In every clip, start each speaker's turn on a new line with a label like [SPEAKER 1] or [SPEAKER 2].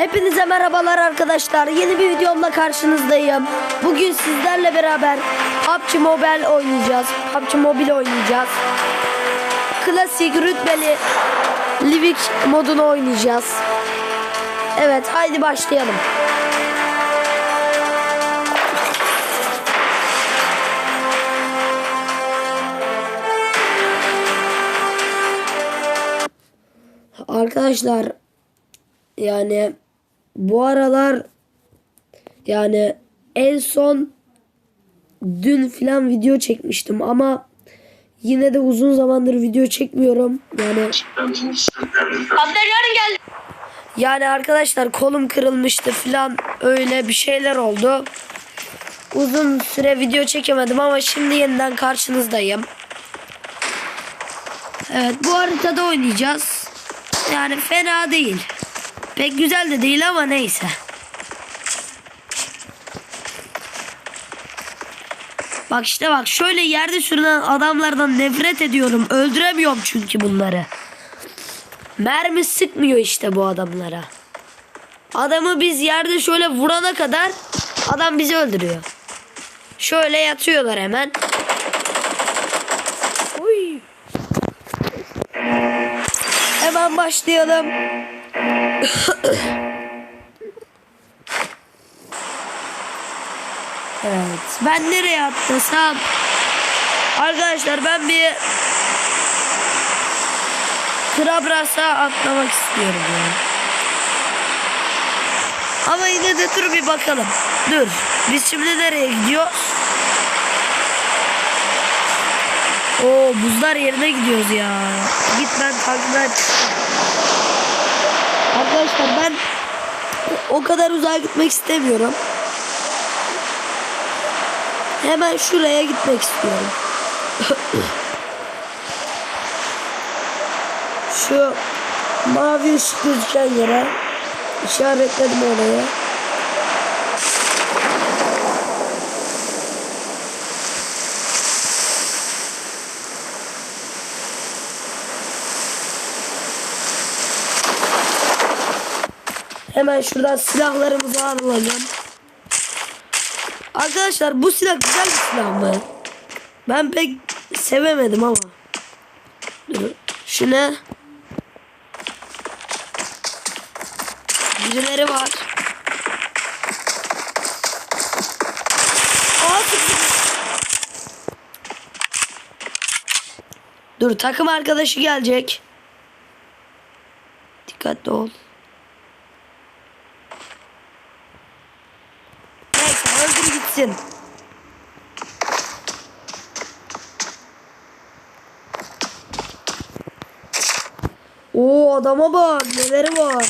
[SPEAKER 1] Hepinize merhabalar arkadaşlar. Yeni bir videomla karşınızdayım. Bugün sizlerle beraber PUBG Mobile oynayacağız. PUBG Mobile oynayacağız. Klasik rütbeli Livik modunu oynayacağız. Evet haydi başlayalım. Arkadaşlar yani bu aralar yani en son dün filan video çekmiştim ama yine de uzun zamandır video çekmiyorum. Yani
[SPEAKER 2] Abiler yarın gel.
[SPEAKER 1] yani arkadaşlar kolum kırılmıştı filan öyle bir şeyler oldu. Uzun süre video çekemedim ama şimdi yeniden karşınızdayım. Evet bu haritada oynayacağız. Yani fena değil. Pek güzel de değil ama neyse. Bak işte bak şöyle yerde sürünen adamlardan nefret ediyorum. Öldüremiyorum çünkü bunları. Mermi sıkmıyor işte bu adamlara. Adamı biz yerde şöyle vurana kadar adam bizi öldürüyor. Şöyle yatıyorlar hemen. Uy. Hemen başlayalım. Evet. Ben nereye atlasam? Arkadaşlar ben bir Krabras'a atlamak istiyorum ya. Ama yine de dur bir bakalım. Dur. Biz şimdi nereye gidiyoruz? Oo buzlar yerine gidiyoruz ya. Git ben takipten çıktım. Arkadaşlar ben o kadar uzağa gitmek istemiyorum. Hemen şuraya gitmek istiyorum. Şu mavi ışık gözüken yere işaretledim oraya. Hemen şuradan silahlarımızı alalım. Arkadaşlar bu silah güzel bir silah mı? Ben pek sevemedim ama. Dur. Şu? Birileri var. Dur takım arkadaşı gelecek. Dikkatli ol. Neyse gitsin. Oo adama bak neleri var.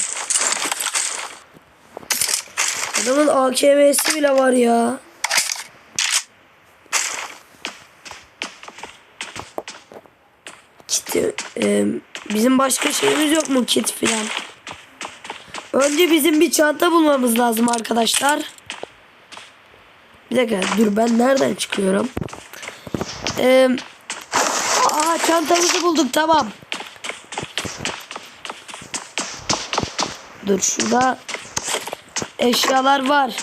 [SPEAKER 1] Adamın AKM'si bile var ya. Kit, e, bizim başka şeyimiz yok mu kit filan? Önce bizim bir çanta bulmamız lazım arkadaşlar. Bir dakika dur ben nereden çıkıyorum? Ee, aa çantamızı bulduk tamam. Dur şurada eşyalar var.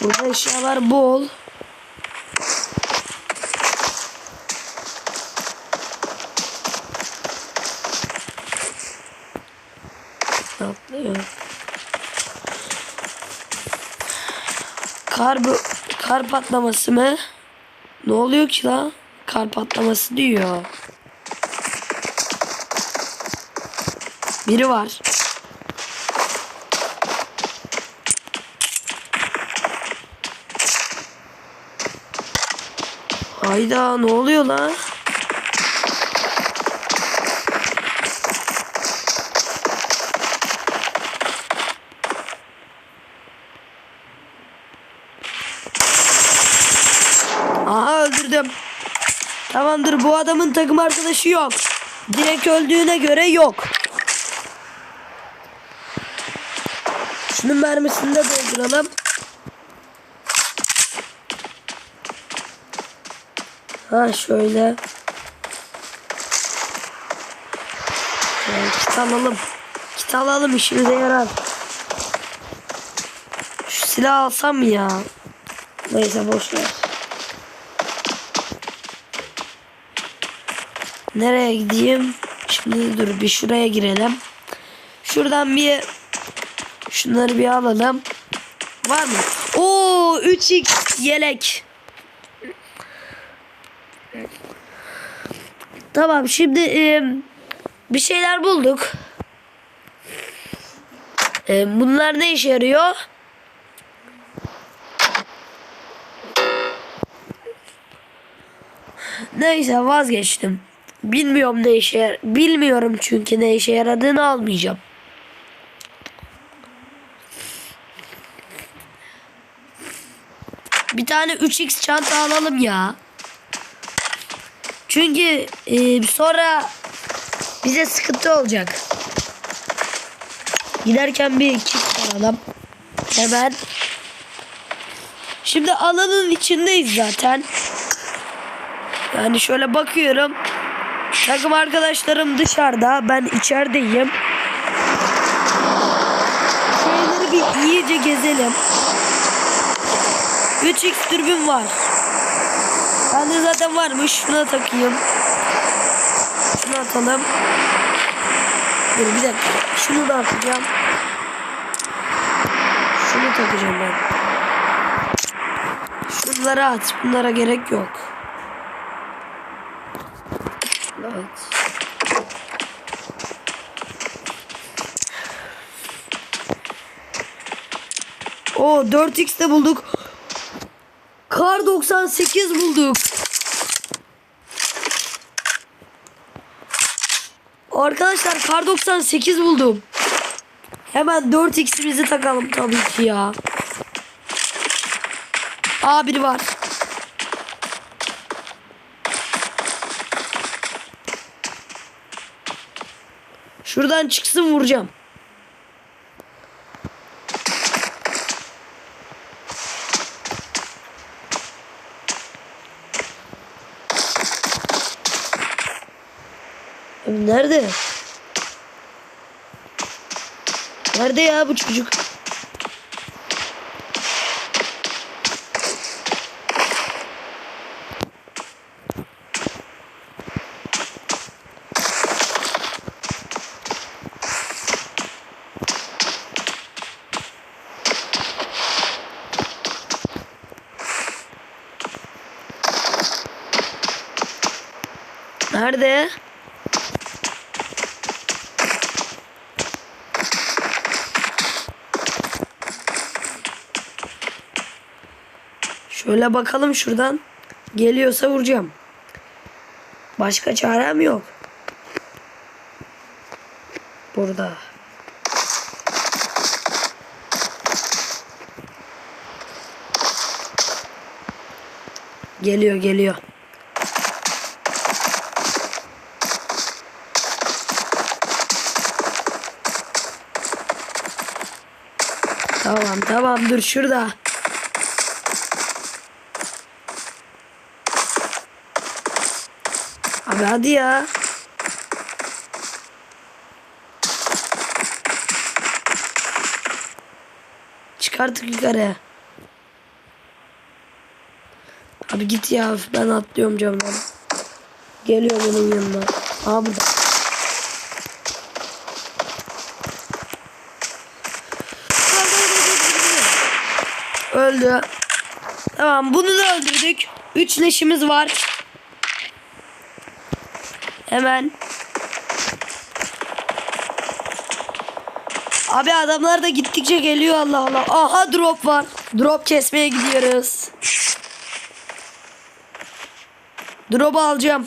[SPEAKER 1] Burada eşyalar bol. Kar kar patlaması mı? Ne oluyor ki la? Kar patlaması diyor. Biri var. Hayda ne oluyor la? Aha öldürdüm. Tamamdır bu adamın takım arkadaşı yok. Direkt öldüğüne göre yok. Şunun mermisini de dolduralım. Ha şöyle. Şöyle kit alalım. Kit alalım işimize yarar. Şu silah alsam ya? Neyse boş ver. Nereye gideyim? Şimdi dur bir şuraya girelim. Şuradan bir şunları bir alalım. Var mı? Oo 3x yelek. Tamam şimdi e, bir şeyler bulduk. E, bunlar ne işe yarıyor? Neyse vazgeçtim. Bilmiyorum ne işe yar- bilmiyorum çünkü ne işe yaradığını almayacağım. Bir tane 3x çanta alalım ya. Çünkü e, sonra bize sıkıntı olacak. Giderken bir iki alalım. Hemen. Şimdi alanın içindeyiz zaten. Yani şöyle bakıyorum. Takım arkadaşlarım dışarıda. Ben içerideyim. Şeyleri bir iyice gezelim. 3x dürbün var. Bende zaten varmış. Şuna takayım. Şunu atalım. Dur bir dakika. Şunu da atacağım. Şunu takacağım ben. Şunları at. Bunlara gerek yok. Evet. O 4x de bulduk. Kar 98 bulduk. Arkadaşlar kar 98 buldum. Hemen 4x'imizi takalım tabii ki ya. Aa biri var. Şuradan çıksın vuracağım. Nerede? Nerede ya bu çocuk? Nerede? Şöyle bakalım şuradan. Geliyorsa vuracağım. Başka çarem yok. Burada. Geliyor geliyor. Tamam tamam dur şurada. Abi hadi ya. Çıkarttık yukarı. Abi git ya ben atlıyorum camdan. Geliyorum onun yanına. Abi Öldü. Tamam bunu da öldürdük. Üç leşimiz var. Hemen. Abi adamlar da gittikçe geliyor Allah Allah. Aha drop var. Drop kesmeye gidiyoruz. Drop'u alacağım.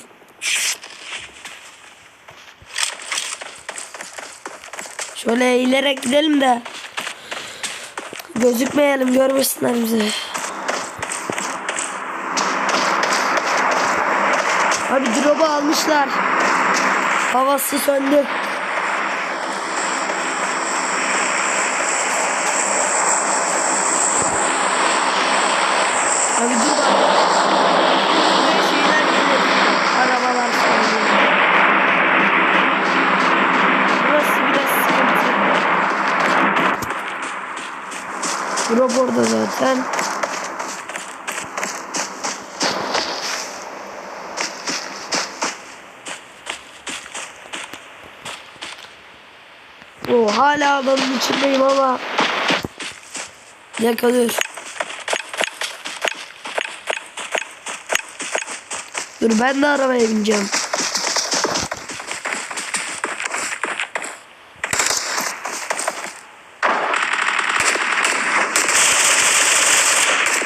[SPEAKER 1] Şöyle eğilerek gidelim de gözükmeyelim görmesinler bizi. Abi drop'u almışlar. Havası söndü. Abi dur bak. Böyle şeyler gelir. Arabalar söndü. Burası biraz sıkıntı. Roborda zaten. Hala alanın içindeyim ama yakalıyor. Dur ben de arabaya bineceğim.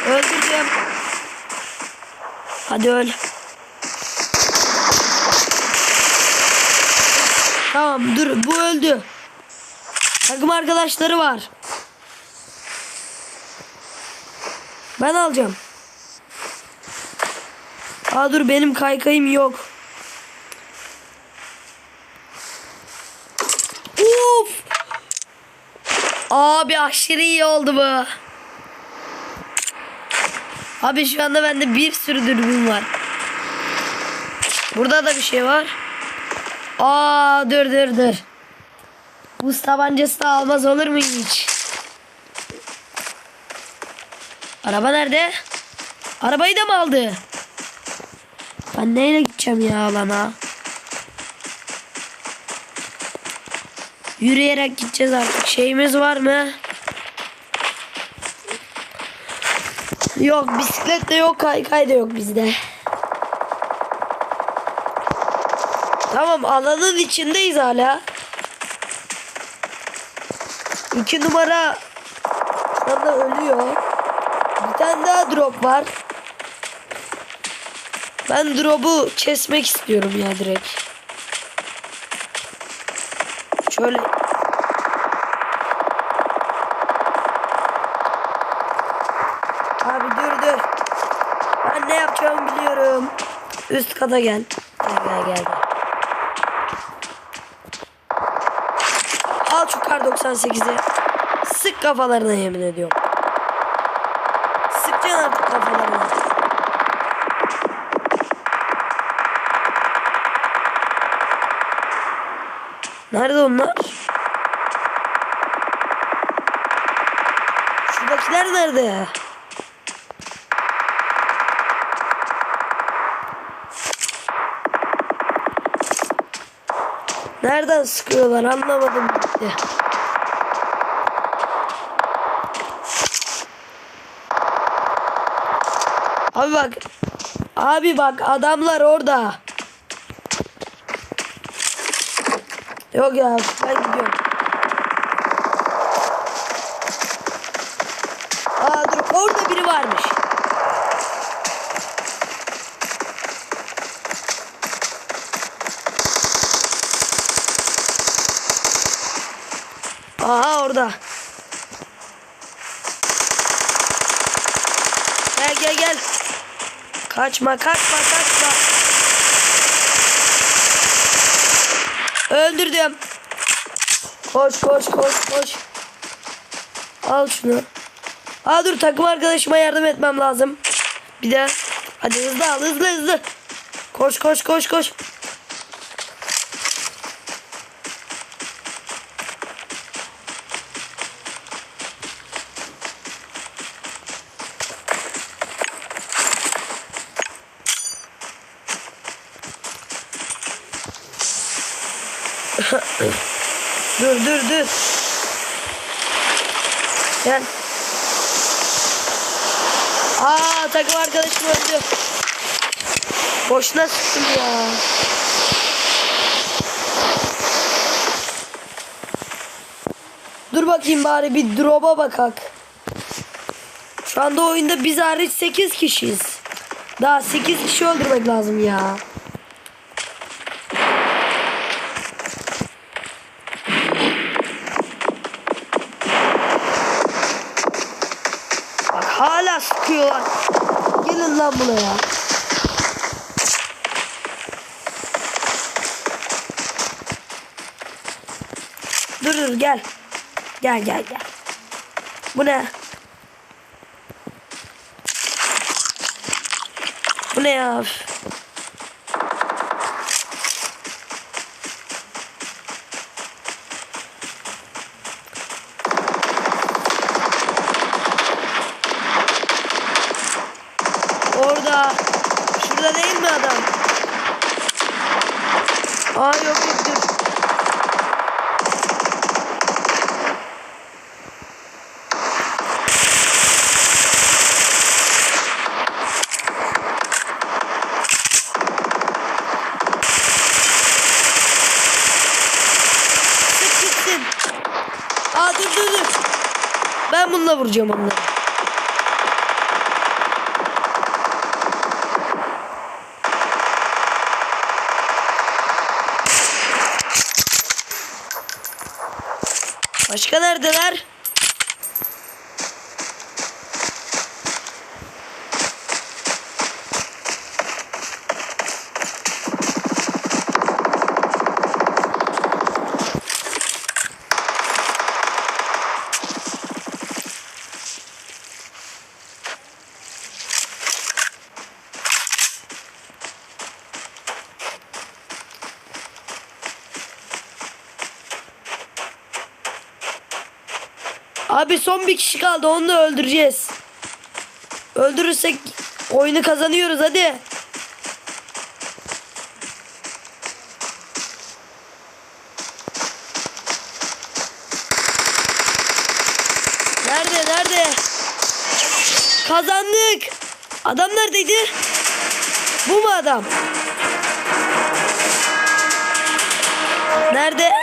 [SPEAKER 1] Öldüreceğim. Hadi öl. Tamam dur bu öldü. Takım arkadaşları var. Ben alacağım. Aa dur benim kaykayım yok. Uf! Abi aşırı iyi oldu bu. Abi şu anda bende bir sürü dürbün var. Burada da bir şey var. Aa dur dur dur. Buz tabancası da almaz olur mu hiç? Araba nerede? Arabayı da mı aldı? Ben neyle gideceğim ya alana? Yürüyerek gideceğiz artık. Şeyimiz var mı? Yok bisiklet de yok kaykay da yok bizde. Tamam alanın içindeyiz hala. İki numara şu anda ölüyor. Bir tane daha drop var. Ben drop'u kesmek istiyorum ya direkt. Şöyle. Abi dur dur. Ben ne yapacağımı biliyorum. Üst kata. Gel gel gel. gel. Al şu kar 98'i. Sık kafalarına yemin ediyorum. Sıkacaksın artık kafalarına. Nerede onlar? Şuradakiler nerede? Nereden sıkıyorlar anlamadım gitti. Abi bak. Abi bak adamlar orada. Yok ya ben gidiyorum. Aa dur orada biri varmış. Aha orada. Gel gel gel. Kaçma kaçma kaçma. Öldürdüm. Koş koş koş koş. Al şunu. Aa dur takım arkadaşıma yardım etmem lazım. Bir de. Hadi hızlı al hızlı hızlı. Koş koş koş koş. Dur dur dur. Gel. Aa takım arkadaşım öldü. Boşuna sıktım ya. Dur bakayım bari bir drop'a bakak. Şu anda oyunda biz hariç 8 kişiyiz. Daha 8 kişi öldürmek lazım ya. Bak sıkıyorlar. Gelin lan buraya. Dur dur gel. Gel gel gel. Bu ne? Bu ne ya? Dur dur dur. Ben bununla vuracağım onları. Başka neredeler? Abi son bir kişi kaldı onu da öldüreceğiz. Öldürürsek oyunu kazanıyoruz hadi. Nerede nerede? Kazandık. Adam neredeydi? Bu mu adam? Nerede?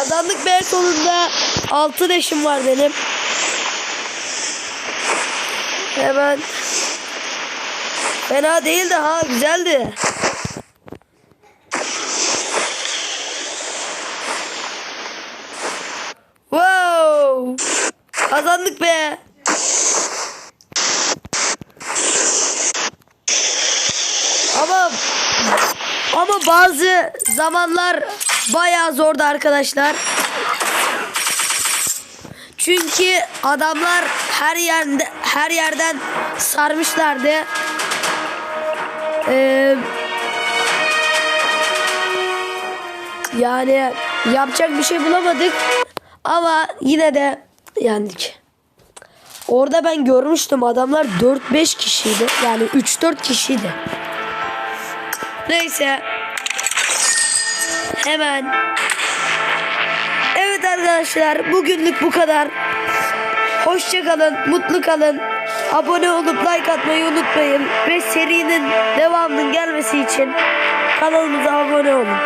[SPEAKER 1] Kazandık be sonunda. Altı leşim var benim. Hemen. Fena değildi ha güzeldi. Wow! Kazandık be. Ama ama bazı zamanlar bayağı zordu arkadaşlar. Çünkü adamlar her yerde her yerden sarmışlardı. Ee, yani yapacak bir şey bulamadık. Ama yine de yendik. Orada ben görmüştüm adamlar 4-5 kişiydi. Yani 3-4 kişiydi. Neyse. Hemen. Evet arkadaşlar bugünlük bu kadar. Hoşça kalın, mutlu kalın. Abone olup like atmayı unutmayın. Ve serinin devamının gelmesi için kanalımıza abone olun.